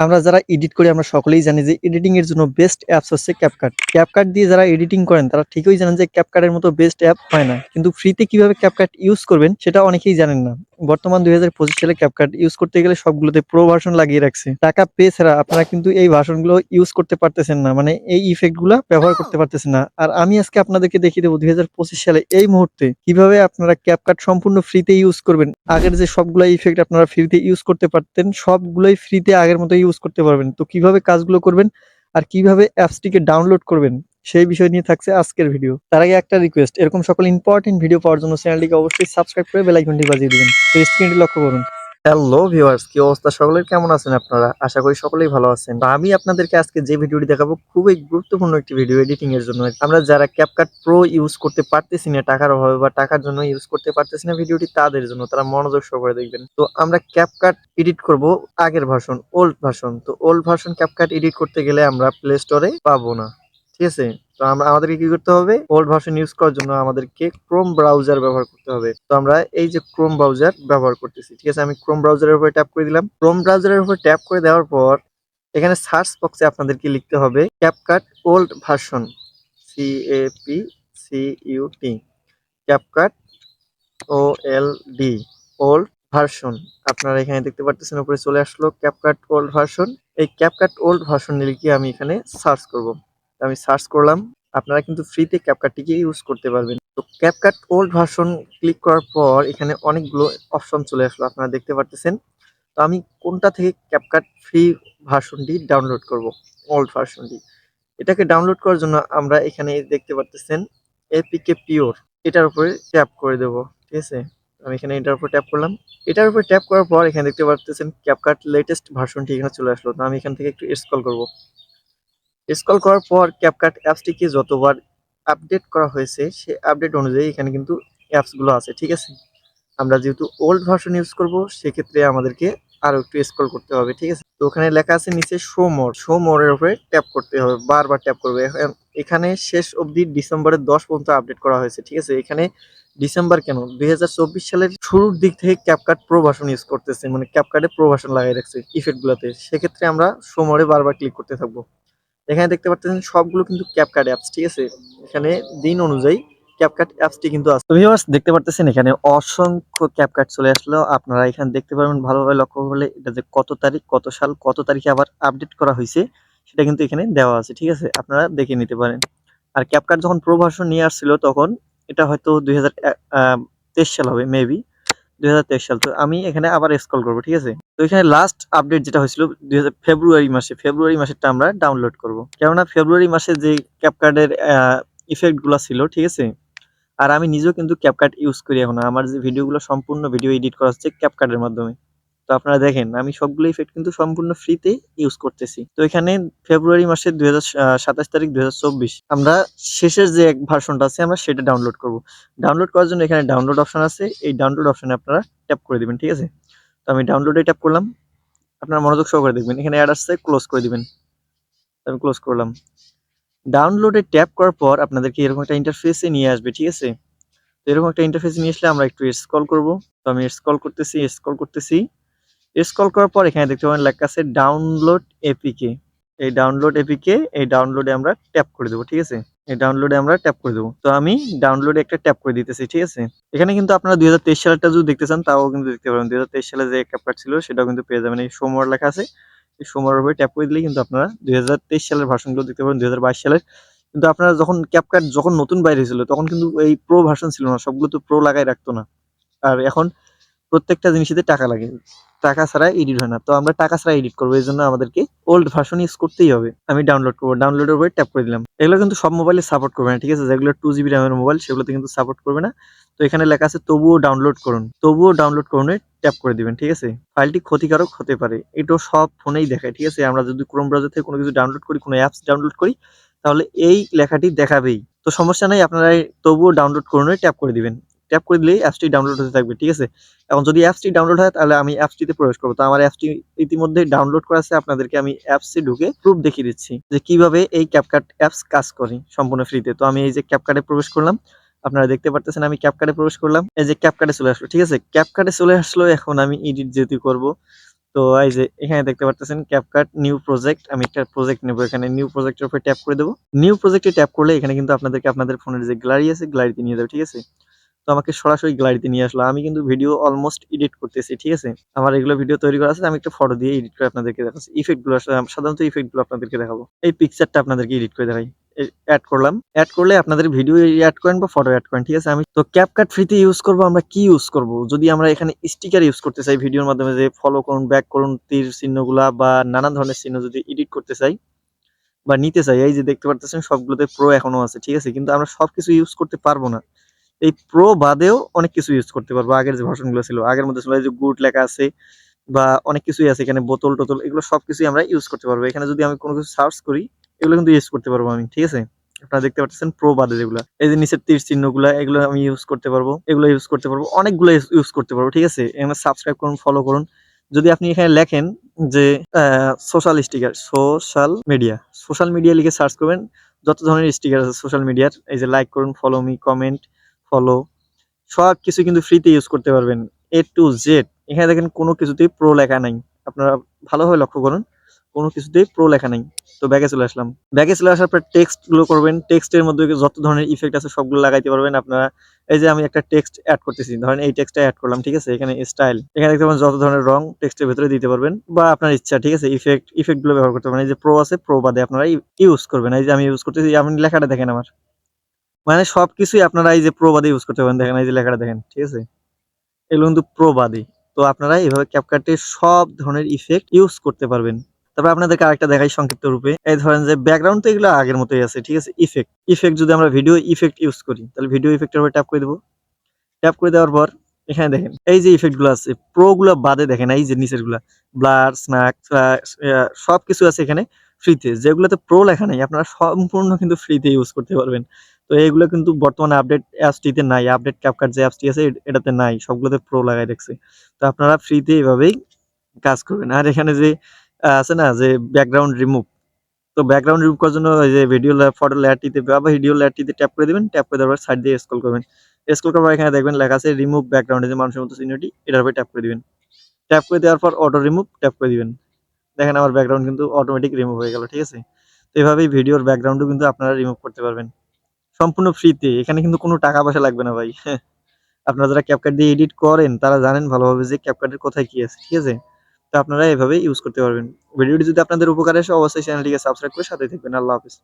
আমরা যারা এডিট করি, আমরা সকলেই জানি যে এডিটিং এর জন্য বেস্ট অ্যাপস হচ্ছে ক্যাপকাট ক্যাপকাট দিয়ে যারা এডিটিং করেন, তারা ঠিকই জানেন যে ক্যাপকাটের মতো বেস্ট অ্যাপ হয় না। কিন্তু ফ্রিতে কীভাবে ক্যাপকাট ইউজ করবেন, সেটা অনেকেই জানেন না। বর্তমান দুই পঁচিশ সালে ক্যাপকাট ইউজ করতে গেলে সবগুলোতে প্রো ভার্সন লাগিয়ে রাখছে। টাকা পে ছাড়া আপনারা কিন্তু এই ভার্সনগুলো ইউজ করতে পারতেছেন না। মানে এই ইফেক্টগুলা ব্যবহার করতে পারতেছেন না। আর আমি আজকে আপনাদেরকে দেখিয়ে দেবো দুই হাজার পঁচিশ সালে এই মুহূর্তে কীভাবে আপনারা ক্যাপকাট সম্পূর্ণ ফ্রিতে ইউজ করবেন। আগের যে সবগুলো ইফেক্ট আপনারা ফ্রিতে ইউজ করতে পারতেন, সবগুলোই ফ্রিতে আগের মতো ইউজ করতে পারবেন। তো কীভাবে কাজগুলো করবেন আর কীভাবে অ্যাপসটিকে ডাউনলোড করবেন সেই বিষয় নিয়ে থাকছে আজকের ভিডিও তার আগে একটা রিকোয়েস্ট এরকম সকল ইম্পর্টেন্ট ভিডিও পাওয়ার জন্য চ্যানেলটিকে অবশ্যই সাবস্ক্রাইব করে বেল আইকনটি বাজিয়ে দিবেন। স্ক্রিনটি লক্ষ্য করুন। হ্যালো ভিউয়ার্স কি অবস্থা? সকলের কেমন আছেন আপনারা? আশা করি সকলেই ভালো আছেন। আমি আপনাদেরকে আজকে যে ভিডিওটি দেখাবো, খুবই গুরুত্বপূর্ণ একটি ভিডিও এডিটিং এর জন্য। আমরা যারা ক্যাপকাট প্রো ইউজ করতে পারতেছি না টাকার অভাবে বা টাকার জন্য ইউজ করতে পারতেছি না ভিডিওটি তাদের জন্য তারা মনোযোগ সহকারে দেখবেন। তো আমরা ক্যাপকাট এডিট করব আগের ভার্সন ওল্ড ভার্সন তো ওল্ড ভার্সন ক্যাপকাট এডিট করতে গেলে আমরা প্লে স্টোরে পাবো না। ঠিক আছে? তো আমরা, আমাদেরকে কি করতে হবে? ওল্ড ভার্সন ইউজ করার জন্য আমাদেরকে ক্রোম ব্রাউজার ব্যবহার করতে হবে। তো আমরা এই যে ক্রোম ব্রাউজার ব্যবহার করতেছি, ঠিক আছে? আমি ক্রোম ব্রাউজারের উপরে ট্যাপ করে দিলাম। ক্রোম ব্রাউজারের উপর ট্যাপ করে দেওয়ার পর এখানে সার্চ বক্সে আপনাদেরকে লিখতে হবে CapCut old version C A P C U T CapCut O L D old version আপনারা এখানে দেখতে পারতেছেন, উপরে চলে আসলো ক্যাপকাট ওল্ড ভার্সন এই ক্যাপকাট ওল্ড ভার্সন লিখে আমি এখানে সার্চ করব। আমি সার্চ করলাম। আপনারা কিন্তু ফ্রিতে ক্যাপকাটটিকে ইউজ করতে পারবেন। তো ক্যাপকাট ওল্ড ভার্সন ক্লিক করার পর এখানে অনেকগুলো অপশন চলে আসলো, আপনারা দেখতে পারতেছেন। তো আমি কোনটা থেকে ক্যাপকাট ফ্রি ভার্সনটি ডাউনলোড করব ওল্ড ভার্সনটি এটাকে ডাউনলোড করার জন্য আমরা এখানে দেখতে পারতেছেন এপিকে পিওর এটার উপরে ট্যাপ করে দেব, ঠিক আছে? আমি এখানে এটার উপর ট্যাপ করলাম। এটার উপর ট্যাপ করার পর এখানে দেখতে পারতেছেন ক্যাপকাট লেটেস্ট ভার্সনটি এখানে চলে আসলো। তো আমি এখান থেকে একটু স্ক্রল করব। স্ক্রল করার পর ক্যাপকাট অ্যাপসটিকে যতবার আপডেট করা হয়েছে, সে আপডেট অনুযায়ী এখানে কিন্তু অ্যাপসগুলো আছে, ঠিক আছে? আমরা যেহেতু ওল্ড ভার্সন ইউজ করব, সেক্ষেত্রে আমাদেরকে আরও একটু স্ক্রল করতে হবে, ঠিক আছে? তো ওখানে লেখা আছে নিচে শো মোর শো মোরের উপরে ট্যাপ করতে হবে, বারবার ট্যাপ করবে। এখানে শেষ অবধি ডিসেম্বরের দশ পর্যন্ত আপডেট করা হয়েছে, ঠিক আছে? এখানে ডিসেম্বর কেন? দুই হাজার চব্বিশ সালের শুরুর দিক থেকে ক্যাপকাট প্রো ইউজ করতেছে মানে ক্যাপকাটে প্রো লাগাই রাখছে ইফেক্ট গুলাতে। সেক্ষেত্রে আমরা শো মোরে বারবার ক্লিক করতে থাকব। এখানে দেখতে পাচ্ছেন সবগুলো কিন্তু ক্যাপকাট অ্যাপস ঠিক আছে? এখানে দিন অনুযায়ী ক্যাপকাট অ্যাপসটি কিন্তু আছে। ভিউয়ার্স দেখতে পারতেছেন এখানে অসংখ্য ক্যাপকাট চলে আসলো। আপনারা এখানে দেখতে পারবেন, ভালোভাবে লক্ষ্য করলে এটা যে কত তারিখ, কত সাল, কত তারিখে আবার আপডেট করা হয়েছে, সেটা কিন্তু এখানে দেওয়া আছে, ঠিক আছে? আপনারা দেখে নিতে পারেন। আর ক্যাপকাট যখন প্রো ভার্সন নিয়ে আসছিল তখন, এটা হয়তো দুই হাজার তেইশ সাল হবে মেবি দুই সাল। তো আমি এখানে আবার স্কল করব, ঠিক আছে? তো এখানে লাস্ট আপডেট যেটা হয়েছিল, দুই হাজার ফেব্রুয়ারি মাসে ফেব্রুয়ারি মাসেরটা আমরা ডাউনলোড করব। কেননা ফেব্রুয়ারি মাসে যে ক্যাপকার্ডের ইফেক্টগুলো ছিল, ঠিক আছে? আর আমি নিজেও কিন্তু ক্যাপকার্ড ইউজ করি এখন। আমার যে ভিডিওগুলো সম্পূর্ণ ভিডিও এডিট করা হচ্ছে ক্যাপকার্ডের মাধ্যমে। তো আপনারা দেখেন, আমি সবগুলো ইফেক্ট কিন্তু সম্পূর্ণ ফ্রিতে ইউজ করতেছি। তো এখানে ফেব্রুয়ারি মাসের দুই সাতাশ তারিখ দুই আমরা শেষের যে এক ভার্সনটা আছে, আমরা সেটা ডাউনলোড করব। ডাউনলোড করার জন্য এখানে ডাউনলোড অপশন আছে, এই ডাউনলোড অপশনে আপনারা ট্যাপ করে দিবেন, ঠিক আছে? তো আমি ডাউনলোডে ট্যাপ করলাম, আপনারা মনোযোগ সহকারে দেখবেন, এখানে অ্যাড আসছে ক্লোজ করে দিবেন। আমি ক্লোজ করলাম। ডাউনলোডে ট্যাপ করার পর আপনাদেরকে এরকম একটা ইন্টারফেসে নিয়ে আসবে, ঠিক আছে? তো এরকম একটা ইন্টারফেস নিয়ে আসলে আমরা একটু স্ক্রল করব। তো আমি স্ক্রল করতেছি স্ক্রল করতেছি। স্ক্রল করার পর এখানে দেখতে পাবেন লেখা আছে ডাউনলোড এপিকে এই ডাউনলোড এপিকে এই ডাউনলোডে আমরা ট্যাপ করে দেবো, ঠিক আছে? এই ডাউনলোডে আমরা ট্যাপ করে দেবো। তো আমি ডাউনলোডে একটা ট্যাপ করে দিতেছি, ঠিক আছে? এখানে কিন্তু আপনারা দুই হাজার তেইশ সালেরটা যদি দেখতে চান, তাও কিন্তু দেখতে পারেন দুই হাজার তেইশ সালে যে ক্যাপকার্ড ছিল, সেটাও কিন্তু পেয়ে যাবেন। এই সোমবার লেখা আছে, এই সোমবার উপরে ট্যাপ করে দিলে কিন্তু আপনারা দুই হাজার তেইশ সালের ভার্সনগুলো দেখতে পারেন দুই হাজার বাইশ সালের। কিন্তু আপনারা যখন ক্যাপকার্ড যখন নতুন বাইরে ছিল তখন কিন্তু এই প্রো ভার্সন ছিল না, সবগুলো তো প্রো লাগাই রাখতো না। আর এখন প্রত্যেকটা জিনিসেতে টাকা লাগে। টাকা ছাড়া এডিট হয় না। তো আমরা টাকা ছাড়া এডিট করব, এই জন্য আমাদেরকে ওল্ড ভার্সন ইউজ করতেই হবে। আমি ডাউনলোড করব ডাউনলোডের উপরে ট্যাপ করে দিলাম। এগুলো কিন্তু সব মোবাইলে সাপোর্ট করবে না, ঠিক আছে? যেগুলো টু জিবি র্যামের মোবাইল সেগুলোতে কিন্তু সাপোর্ট করবে না। তো এখানে লেখা আছে, তবুও ডাউনলোড করুন। তবুও ডাউনলোড করুন ট্যাপ করে দিবেন, ঠিক আছে? ফাইলটি ক্ষতিকারক হতে পারে। এটাও সব ফোনেই দেখায়, ঠিক আছে? আমরা যদি ক্রোম ব্রাউজার থেকে কোনো কিছু ডাউনলোড করি, কোনো অ্যাপস ডাউনলোড করি, তাহলে এই লেখাটি দেখাবেই। তো সমস্যা নাই, আপনারা তবুও ডাউনলোড করুন ট্যাপ করে দিবেন। ট্যাপ করে দিলেই অ্যাপসটি ডাউনলোড হতে থাকবে, ঠিক আছে? এখন যদি অ্যাপসটি ডাউনলোড হয়, তাহলে আমি অ্যাপসটিতে প্রবেশ করব। তো আমার অ্যাপসটি ইতিমধ্যে ডাউনলোড করা আছে, আপনাদেরকে আমি অ্যাপসে ঢুকে প্রুফ দেখিয়ে দিচ্ছি যে কীভাবে এই ক্যাপকাট অ্যাপস কাজ করে সম্পূর্ণ ফ্রিতে তো আমি এই যে ক্যাপকাটে প্রবেশ করলাম, আপনারা দেখতে পারতেছেন আমি ক্যাপকাটে প্রবেশ করলাম। এই যে ক্যাপকাটে চলে আসলো, ঠিক আছে? ক্যাপকাটে চলে আসলো, এখন আমি এডিট যেহেতু করব, তো এই যে এখানে দেখতে পারতেছেন ক্যাপকাট নিউ প্রজেক্ট আমি একটা প্রজেক্ট নেব এখানে নিউ প্রজেক্টের উপর ট্যাপ করে দেবো। নিউ প্রজেক্টে ট্যাপ করলে এখানে কিন্তু আপনাদেরকে আপনাদের ফোনের যে গ্যালারি আছে গ্যালারিতে নিয়ে যাবে, ঠিক আছে? তো আমাকে সরাসরি গ্যালারিতে নিয়ে আসলো। আমি কিন্তু ভিডিও অলমোস্ট এডিট করতেছি, ঠিক আছে? আমার এগুলো ভিডিও তৈরি করা আছে, আমি একটা ফটো দিয়ে এডিট করে আপনাদেরকে দেখাচ্ছি। ইফেক্টগুলো সাধারণত ইফেক্টগুলো আপনাদেরকে দেখাবো। এই পিকচারটা আপনাদেরকে এডিট করে দেখাই। অ্যাড করলাম। অ্যাড করলে আপনাদের ভিডিও অ্যাড করেন বা ফটো অ্যাড করেন, ঠিক আছে? আমি তো ক্যাপকাট ফ্রিতে ইউজ করব, আমরা কি ইউজ করব? যদি আমরা এখানে স্টিকার ইউজ করতে চাই ভিডিওর মাধ্যমে, যে ফলো করুন ব্যাক করুন, তীর চিহ্নগুলা বা নানা ধরনের চিহ্ন যদি এডিট করতে চাই বা নিতে চাই, এই যে দেখতে পারতেছেন, সবগুলোতে প্রো এখনও আছে, ঠিক আছে? কিন্তু আমরা সবকিছু ইউজ করতে পারব না। এই প্রো বাদেও অনেক কিছু ইউজ করতে পারব। আগের যে ভার্সনগুলো ছিল, আগের মধ্যে ছিল যে গুড লেখা আছে বা অনেক কিছুই আছে এখানে, বোতল টোতল, এগুলো সবকিছুই আমরা ইউজ করতে পারব। এখানে যদি আমি কোনো কিছু সার্চ করি, এগুলো কিন্তু ইউজ করতে পারব আমি, ঠিক আছে? আপনারা দেখতে পাচ্ছেন প্রো বাদে যেগুলো। এই যে নিচের তীর চিহ্নগুলো, এগুলো আমি ইউজ করতে পারব, এগুলো ইউজ করতে পারব, অনেকগুলো ইউজ করতে পারব, ঠিক আছে? এখানে সাবস্ক্রাইব করুন ফলো করুন। যদি আপনি এখানে লেখেন যে social sticker social media social media লিখে সার্চ করবেন, যত ধরনের স্টিকার আছে সোশ্যাল মিডিয়ার এই যে লাইক করুন ফলো মি কমেন্ট ফলো সব কিছু কিন্তু ফ্রিতে ইউজ করতে পারবেন এ টু জেড এখানে দেখেন কোনো কিছুতেই প্রো লেখা নাই। আপনারা ভালোভাবে লক্ষ্য করুন, কোনো কিছুতেই প্রো লেখা নাই। তো ব্যাগে চলে আসলাম। ব্যাগে চলে আসার পর টেক্সটগুলো করবেন। টেক্সটের মধ্যে যত ধরনের ইফেক্ট আছে সবগুলো লাগাইতে পারবেন। আপনারা এই যে আমি একটা টেক্সট অ্যাড করতেছি, ধরেন এই টেক্সটটা অ্যাড করলাম, ঠিক আছে? এখানে স্টাইল এখানে দেখতে পাবেন যত ধরনের রং টেক্সটের ভিতরে দিতে পারবেন বা আপনার ইচ্ছা, ঠিক আছে? ইফেক্ট ইফেক্টগুলো ব্যবহার করতে পারবেন। এই যে প্রো আছে প্রো বাদে আপনারা ইউজ করবেন। এই যে আমি ইউজ করতেছি, আপনি লেখাটা দেখেন আমার। মানে সবকিছুই আপনারা এই যে প্রো বাদে ইউজ করতে পারেন। দেখেন, এই যে লেখাটা দেখেন, ঠিক আছে? এগুলো কিন্তু প্রো তো আপনারা এইভাবে ক্যাপকাটে সব ধরনের ইফেক্ট ইউজ করতে পারবেন। তারপর আপনাদেরকে আরেকটা দেখাই সংক্ষিপ্ত রূপে। এই ধরেন যে ব্যাকগ্রাউন্ড তো এগুলো আগের মতোই আছে, ঠিক আছে? ইফেক্ট ইফেক্ট যদি আমরা ভিডিও ইফেক্ট ইউজ করি, তাহলে ভিডিও ইফেক্টের উপর ট্যাপ করে দেবো। ট্যাপ করে দেওয়ার পর, এখানে দেখেন, এই যে ইফেক্টগুলো আছে প্রো গুলো বাদে দেখেন, এই যে নিচেরগুলা ব্লার স্ন্যাক সব কিছু আছে এখানে। ফ্রিতে যেগুলোতে প্রো লেখা নেই, আপনারা সম্পূর্ণ কিন্তু ফ্রিতে ইউজ করতে পারবেন। তো এইগুলো কিন্তু বর্তমানে আপডেট অ্যাপসটিতে নাই আপডেট ক্যাপকাট যে অ্যাপসটি আছে এটাতে নাই, সবগুলোতে প্রো লাগাই রাখছে তো আপনারা ফ্রিতে এইভাবেই কাজ করবেন। আর এখানে যে আছে না, যে ব্যাকগ্রাউন্ড রিমুভ তো ব্যাকগ্রাউন্ড রিমুভ করার জন্য ওই যে ভিডিও ফটো লেয়ারটিতে বা ভিডিও লেয়ারটিতে ট্যাপ করে দিবেন ট্যাপ করে দেওয়ার সাইড দিয়ে স্ক্রল করবেন। স্ক্রল করার এখানে দেখবেন লেখা আছে রিমুভ ব্যাকগ্রাউন্ডে যে মানুষের মতো চিহ্নটি এটার উপরে ট্যাপ করে দিবেন। ট্যাপ করে দেওয়ার পর অটো রিমুভ ট্যাপ করে দিবেন। দেখেন আমার ব্যাকগ্রাউন্ড কিন্তু অটোমেটিক রিমুভ হয়ে গেল, ঠিক আছে? তো এভাবেই ভিডিওর ব্যাকগ্রাউন্ডও কিন্তু আপনারা রিমুভ করতে পারবেন। সম্পূর্ণ ফ্রিতে এখানে কিন্তু কোনো টাকা পয়সা লাগবে না ভাই। আপনারা যারা ক্যাপকার্ড দিয়ে এডিট করেন, তারা জানেন ভালোভাবে যে ক্যাপকার্ডের কোথায় কী আছে, ঠিক আছে? তো আপনারা এভাবে ইউজ করতে পারবেন। ভিডিওটি যদি আপনাদের উপকারে আসে, অবশ্যই চ্যানেলটিকে সাবস্ক্রাইব করে সাথে থাকবেন। আল্লাহ হাফিজ।